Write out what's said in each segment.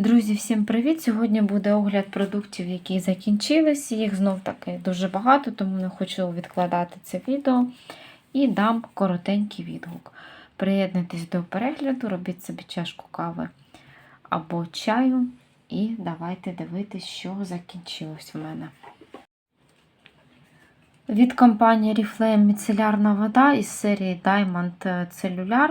Друзі, всім привіт! Сьогодні буде огляд продуктів, які закінчились. Їх знов таки дуже багато, тому не хочу відкладати це відео і дам коротенький відгук. Приєднуйтесь до перегляду, робіть собі чашку кави або чаю, і давайте дивитись, що закінчилось в мене. Від компанії Reflame міцелярна вода із серії Diamond Cellular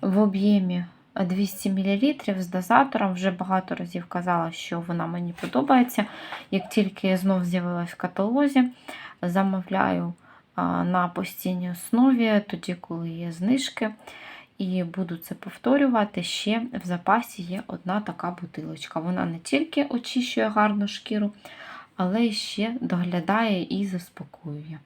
в об'ємі 200 мл з дозатором. Вже багато разів казала, що вона мені подобається. Як тільки знов з'явилась в каталозі, замовляю на постійній основі, тоді, коли є знижки. І буду це повторювати. Ще в запасі є одна така бутилочка. Вона не тільки очищує гарну шкіру, але ще доглядає і заспокоює.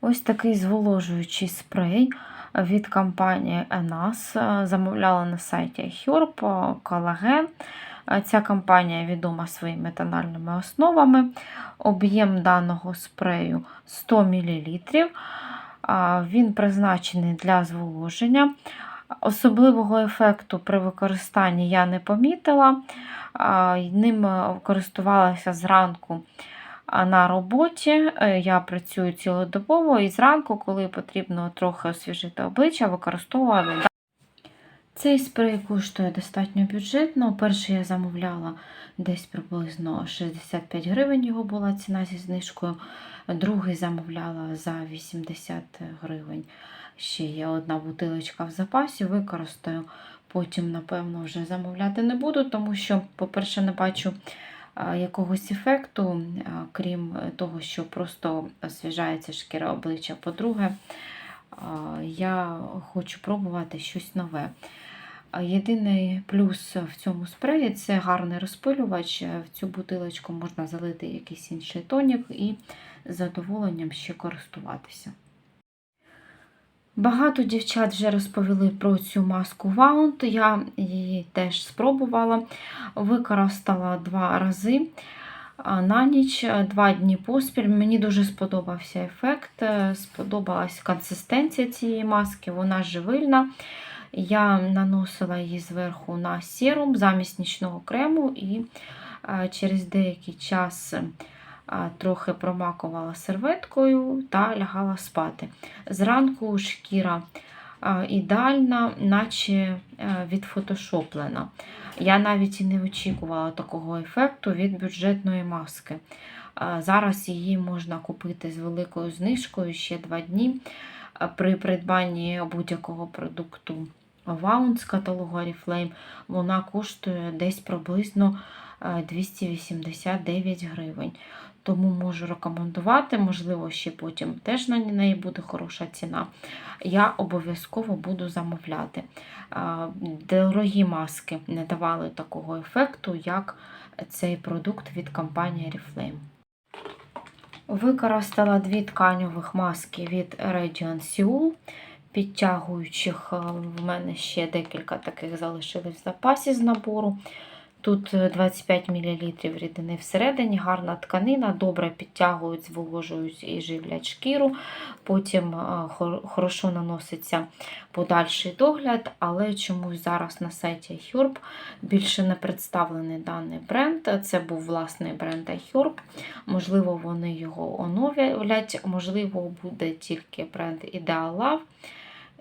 Ось такий зволожуючий спрей від компанії Enas. Замовляла на сайті Herb колаген. Ця компанія відома своїми тональними основами. Об'єм даного спрею 100 мл. Він призначений для зволоження. Особливого ефекту при використанні я не помітила. Ним користувалася зранку на роботі. Я працюю цілодобово і зранку, коли потрібно трохи освіжити обличчя, використовувала. Цей спрей коштує достатньо бюджетно. Перший я замовляла десь приблизно 65 гривень, його була ціна зі знижкою. Другий замовляла за 80 гривень. Ще є одна бутилочка в запасі, використаю. Потім, напевно, вже замовляти не буду, тому що, по-перше, не бачу якогось ефекту, крім того, що просто освіжається шкіра обличчя. По-друге, я хочу пробувати щось нове. Єдиний плюс в цьому спреї це гарний розпилювач. В цю бутилочку можна залити якийсь інший тонік і з задоволенням ще користуватися. Багато дівчат вже розповіли про цю маску Wound. Я її теж спробувала, використала два рази на ніч, два дні поспіль. Мені дуже сподобався ефект, сподобалась консистенція цієї маски, вона живильна. Я наносила її зверху на серум замість нічного крему і через деякий час трохи промакувала серветкою та лягала спати. Зранку шкіра ідеальна, наче е, відфотошоплена. Я навіть і не очікувала такого ефекту від бюджетної маски. Зараз її можна купити з великою знижкою ще 2 дні при придбанні будь-якого продукту. Ваун з каталогу Oriflame вона коштує десь приблизно 289 гривень. Тому можу рекомендувати, можливо, ще потім теж на неї буде хороша ціна. Я обов'язково буду замовляти. Дорогі маски не давали такого ефекту, як цей продукт від компанії Oriflame. Використала дві тканьових маски від Radiant Seoul. Підтягуючих в мене ще декілька таких залишились в запасі з набору. Тут 25 мл рідини всередині, гарна тканина, добре підтягують, зволожують і живлять шкіру. Потім хорошо наноситься подальший догляд, але чомусь зараз на сайті iHerb більше не представлений даний бренд. Це був власний бренд iHerb. Можливо, вони його оновлять, можливо, буде тільки бренд Ideal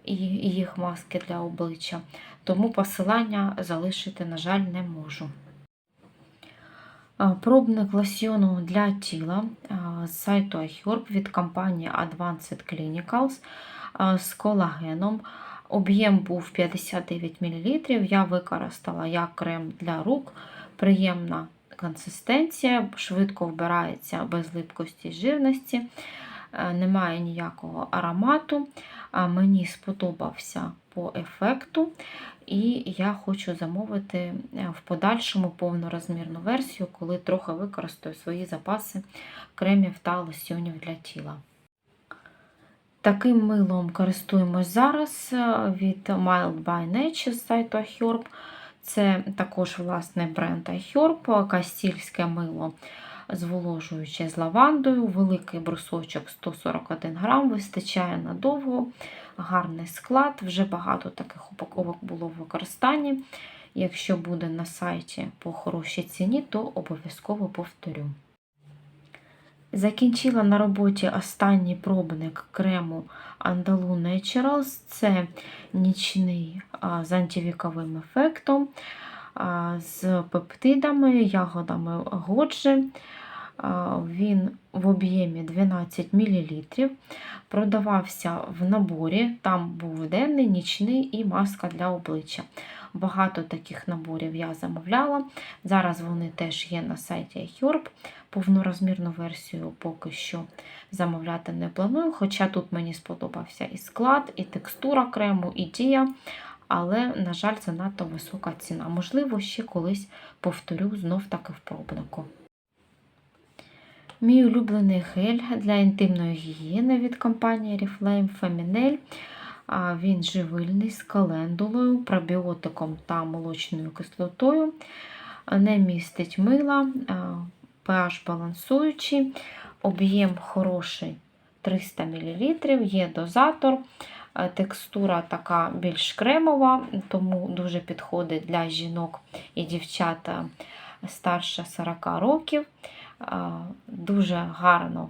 і їх маски для обличчя. Тому посилання залишити, на жаль, не можу. Пробник лосьйону для тіла з сайту iHerb від компанії Advanced Clinicals з колагеном. Об'єм був 59 мл. Я використала як крем для рук, приємна консистенція, швидко вбирається без липкості і жирності, немає ніякого аромату. Мені сподобався по ефекту, і я хочу замовити е, в подальшому повнорозмірну версію, коли трохи використаю свої запаси кремів та лосьйонів для тіла. Таким милом користуємось зараз е, від Mild by Nature з сайту iHerb. Це також власний бренд iHerb, кастільське мило зволожуюче з лавандою, великий брусочок 141 грам, вистачає надовго, гарний склад, вже багато таких упаковок було в використанні. Якщо буде на сайті по хорошій ціні, то обов'язково повторю. Закінчила на роботі останній пробник крему Andalou Naturals. Це нічний з антивіковим ефектом, з пептидами, ягодами годжі. Він в об'ємі 12 мл. Продавався в наборі, там був денний, нічний і маска для обличчя. Багато таких наборів я замовляла. Зараз вони теж є на сайті iHerb. Повнорозмірну версію поки що замовляти не планую, хоча тут мені сподобався і склад, і текстура крему, і дія. Але, на жаль, занадто висока ціна. Можливо, ще колись повторю знов таки в пробнику. Мій улюблений гель для інтимної гігієни від компанії Oriflame Feminel. Він живильний з календулою, пробіотиком та молочною кислотою. Не містить мила, pH балансуючий, об'єм хороший 300 мл, є дозатор. Текстура така більш кремова, тому дуже підходить для жінок і дівчат старше 40 років. А, Дуже гарно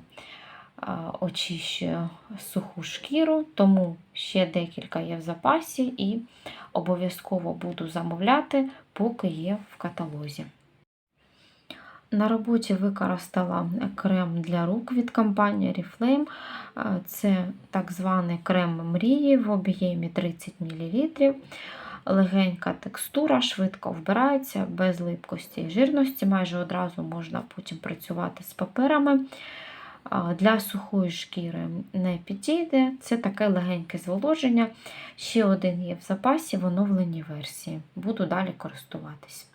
а, очищує суху шкіру, тому ще декілька є в запасі і обов'язково буду замовляти, поки є в каталозі. На роботі використала крем для рук від компанії Oriflame. А, Це так званий крем мрії в об'ємі 30 мл. Легенька текстура, швидко вбирається, без липкості і жирності. Майже одразу можна потім працювати з паперами. Для сухої шкіри не підійде. Це таке легеньке зволоження. Ще один є в запасі в оновленій версії. Буду далі користуватись.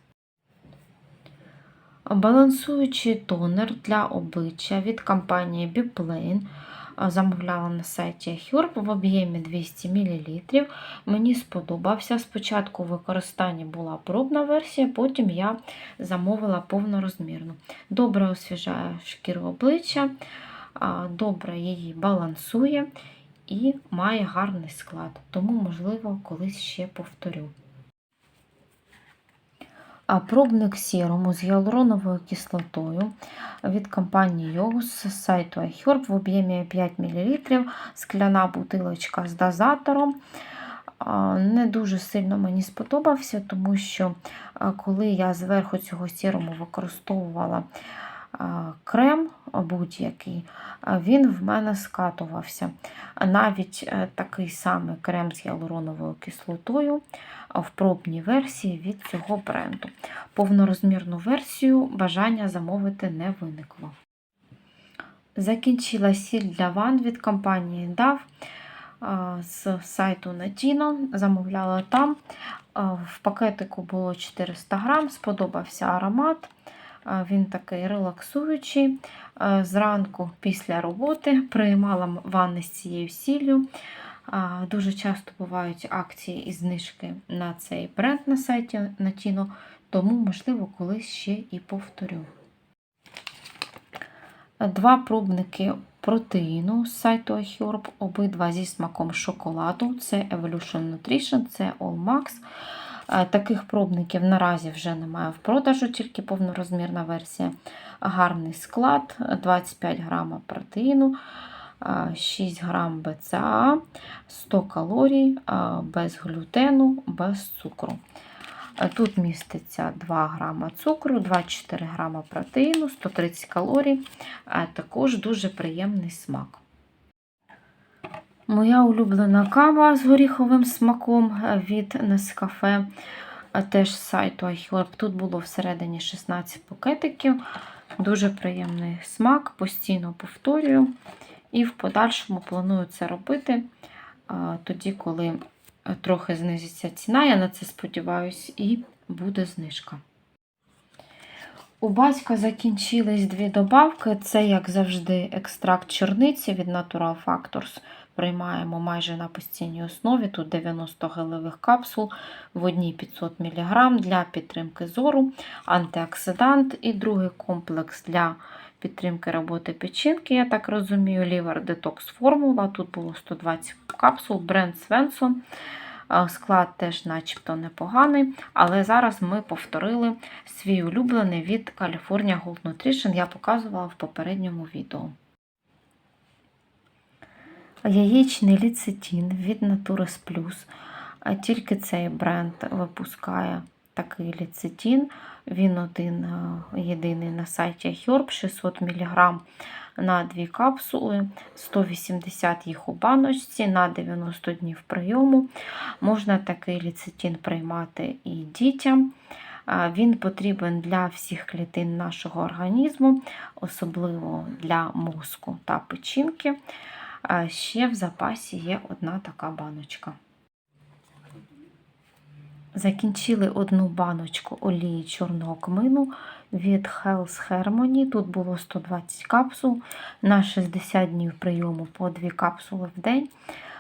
Балансуючий тонер для обличчя від компанії Biplane. Замовляла на сайті Herb в об'ємі 200 мл. Мені сподобався. Спочатку в використанні була пробна версія, потім я замовила повнорозмірну. Добре освіжає шкіру обличчя, добре її балансує і має гарний склад, тому, можливо, колись ще повторю. А пробник сірому з гіалуроновою кислотою від компанії Yogos з сайту iHerb в об'ємі 5 мл, скляна бутилочка з дозатором. Не дуже сильно мені сподобався, тому що коли я зверху цього сірому використовувала крем будь-який, він в мене скатувався. Навіть е, такий самий крем з гіалуроновою кислотою в пробній версії від цього бренду. Повнорозмірну версію бажання замовити не виникло. Закінчила сіль для ванн від компанії DAV з сайту Natino. Замовляла там. В пакетику було 400 грам, сподобався аромат. Він такий релаксуючий. Зранку після роботи приймала ванни з цією сіллю. Дуже часто бувають акції і знижки на цей бренд на сайті Natino, тому, можливо, колись ще і повторю. Два пробники протеїну з сайту iHerb, обидва зі смаком шоколаду. Це Evolution Nutrition, це All Max. Е, Таких пробників наразі вже немає в продажу, тільки повнорозмірна версія. Гарний склад, 25 грама протеїну, 6 грам БЦА, 100 калорій, без глютену, без цукру. Тут міститься 2 грама цукру, 24 грама протеїну, 130 калорій, також дуже приємний смак. Моя улюблена кава з горіховим смаком від Nescafe, теж з сайту iHerb. Тут було всередині 16 пакетиків. Дуже приємний смак, постійно повторюю. І в подальшому планую це робити тоді, коли е, трохи знизиться ціна, я на це сподіваюся, і буде знижка. У батька закінчились дві добавки. Це, як завжди, екстракт чорниці від Natural Factors. Приймаємо майже на постійній основі. Тут 90 гелевих капсул, в одній 500 мг для підтримки зору, антиоксидант і другий комплекс для підтримки роботи печінки, я так розумію, Liver Detox формула. Тут було 120 капсул, бренд Svensson. Е, Склад теж начебто непоганий, але зараз ми повторили свій улюблений від California Gold Nutrition, я показувала в попередньому відео. Яєчний ліцетин від Natures Plus. Е, Тільки цей бренд випускає такий ліцетин. Він один е, єдиний на сайті Herb 600 мг на дві капсули, 180 їх у баночці на 90 днів прийому. Можна такий ліцетин приймати і дітям. Він потрібен для всіх клітин нашого організму, особливо для мозку та печінки. Ще в запасі є одна така баночка. Закінчили одну баночку олії чорного кмину від Health Harmony. Тут було 120 капсул на 60 днів прийому по 2 капсули в день.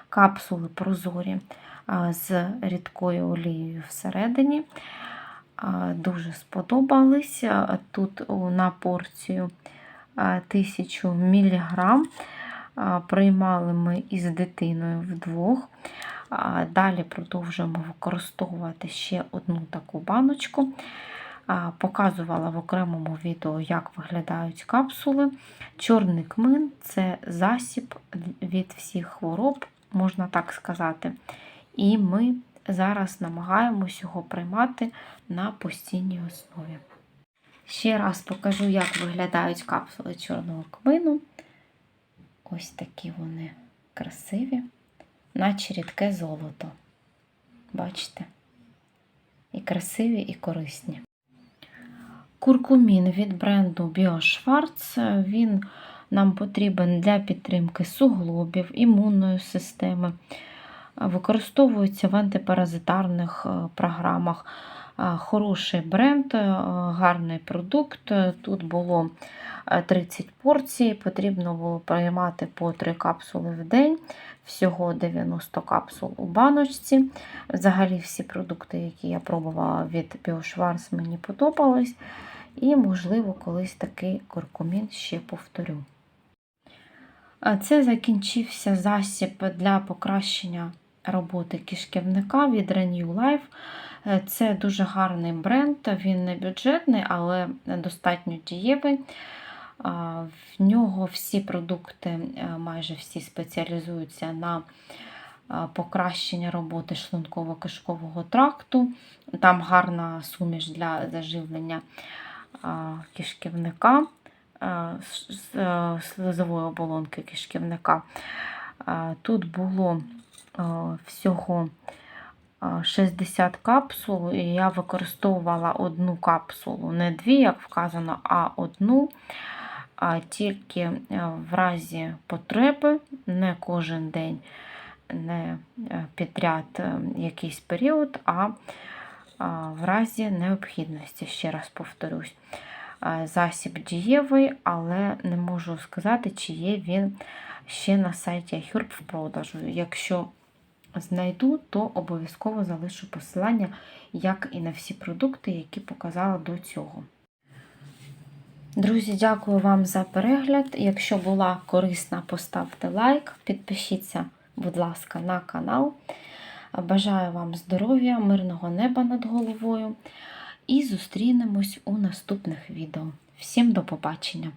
Капсули прозорі з рідкою олією всередині. Дуже сподобались. Тут на порцію 1000 мг. Приймали ми із дитиною вдвох. Далі продовжуємо використовувати ще одну таку баночку. Показувала в окремому відео, як виглядають капсули. Чорний кмин це засіб від всіх хвороб, можна так сказати. І ми зараз намагаємось його приймати на постійній основі. Ще раз покажу, як виглядають капсули чорного кмину. Ось такі вони красиві, наче рідке золото. Бачите? І красиві, і корисні. Куркумін від бренду BioSchwarz. Він нам потрібен для підтримки суглобів, імунної системи. Використовується в антипаразитарних е, програмах. Е, Хороший бренд, е, гарний продукт. Тут було 30 порцій, потрібно було приймати по 3 капсули в день, всього 90 капсул у баночці. Взагалі, всі продукти, які я пробувала від BioSchwarz, мені подобались. І, можливо, колись такий куркумін ще повторю. Це закінчився засіб для покращення роботи кишківника від Renew Life. Це дуже гарний бренд, він не бюджетний, але достатньо дієвий. В нього всі продукти, майже всі спеціалізуються на покращення роботи шлунково-кишкового тракту. Там гарна суміш для заживлення кишківника, слизової оболонки кишківника. Тут було всього 60 капсул, і я використовувала одну капсулу, не дві, як вказано, а одну. А тільки е, в разі потреби, не кожен день, не е, підряд е, якийсь період, а в разі необхідності, ще раз повторюсь. Засіб дієвий, але не можу сказати, чи є він ще на сайті iHerb в продажу. Якщо знайду, то обов'язково залишу посилання, як і на всі продукти, які показала до цього. Друзі, дякую вам за перегляд. Якщо була корисна, поставте лайк, підпишіться, будь ласка, на канал. Бажаю вам здоров'я, мирного неба над головою. І зустрінемось у наступних відео. Всім до побачення!